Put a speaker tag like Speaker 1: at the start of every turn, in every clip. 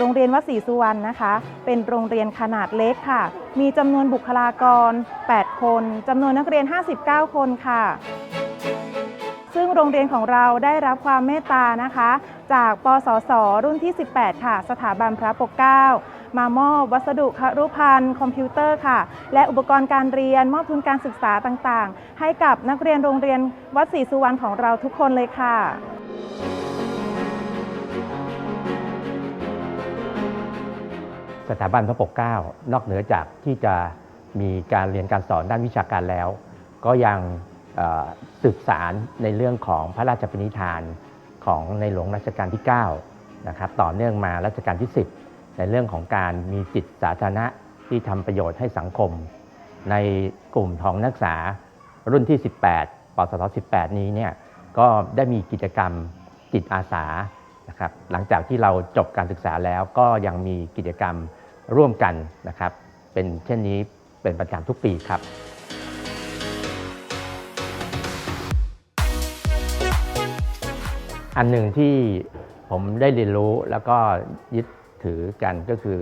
Speaker 1: โรงเรียนวัดศรีสุวรรณนะคะ เป็นโรงเรียนขนาดเล็กค่ะ มีจำนวนบุคลากร 8 คนจำนวนนักเรียน 59 คนค่ะ ซึ่งโรงเรียนของเราได้รับความเมตตานะคะ จากปสส รุ่นที่ 18 ค่ะ สถาบันพระปกเกล้ามามอบวัสดุครุภัณฑ์คอมพิวเตอร์ค่ะ และอุปกรณ์การเรียนมอบทุนการศึกษาต่างๆ ให้กับนักเรียนโรงเรียนวัดศรีสุวรรณของเราทุกคนเลยค่ะ
Speaker 2: สถาบันพระปกเกล้านอกเหนือจากที่จะมีการเรียนการสอนด้านวิชาการแล้ว ก็ยังสืบสารในเรื่องของพระราชปณิธานของในหลวงรัชกาลที่9นะครับต่อเนื่องมารัชกาลที่ 10 ในเรื่องของการมีจิตสาธารณะที่ทำประโยชน์ให้สังคม ในกลุ่มของนักศึกษารุ่นที่ 18ปศท18 นี้เนี่ยก็ได้มีกิจกรรมจิตอาสานะครับหลังจากที่เราจบการศึกษาแล้วก็ยังมีกิจกรรม ร่วมกันนะครับ เป็นเช่นนี้เป็นประจำทุกปีครับอันหนึ่งที่ผมได้เรียนรู้แล้วก็ยึดถือกันก็คือ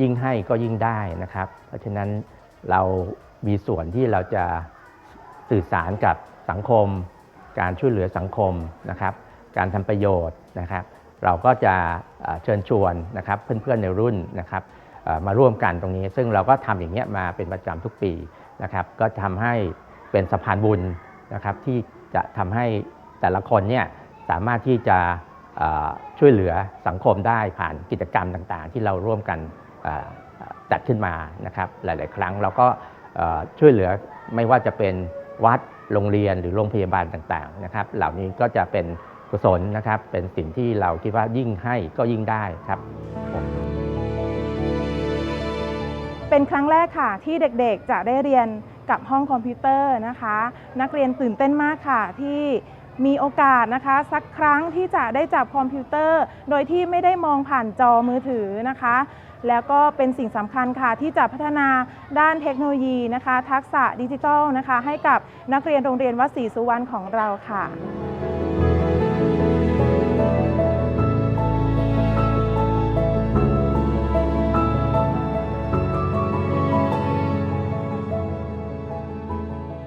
Speaker 2: ยิ่งให้ก็ยิ่งได้นะครับ เพราะฉะนั้นเรามีส่วนที่เราจะสื่อสารกับสังคม การช่วยเหลือสังคมนะครับ การทำประโยชน์นะครับ เราก็จะเชิญชวนนะครับเพื่อนๆในรุ่นนะครับมาร่วมกันตรงนี้ ซึ่งเราก็ทำอย่างเงี้ยมาเป็นประจำทุกปีนะครับ ก็ทำให้เป็นสะพานบุญนะครับที่จะทำให้แต่ละคนเนี่ยสามารถที่จะช่วยเหลือสังคมได้ผ่านกิจกรรมต่างๆ ที่เราร่วมกันจัดขึ้นมานะครับหลาย ๆ ครั้งเราก็ช่วยเหลือไม่ว่าจะเป็นวัดโรงเรียนหรือโรงพยาบาลต่างๆนะครับ เหล่านี้ก็จะเป็น กุศลนะครับ เป็นสิ่งที่เราคิดว่ายิ่งให้ก็ยิ่งได้ครับ
Speaker 1: เป็นครั้งแรกค่ะที่เด็กๆจะได้เรียนกับห้องคอมพิวเตอร์นะคะ นักเรียนตื่นเต้นมากค่ะที่มีโอกาสนะคะ สักครั้งที่จะได้จับคอมพิวเตอร์ โดยที่ไม่ได้มองผ่านจอมือถือนะคะ แล้วก็เป็นสิ่งสำคัญค่ะที่จะพัฒนาด้านเทคโนโลยีนะคะ ทักษะดิจิทัลนะคะ ให้กับนักเรียนโรงเรียนวัดศรีสุวรรณของเราค่ะ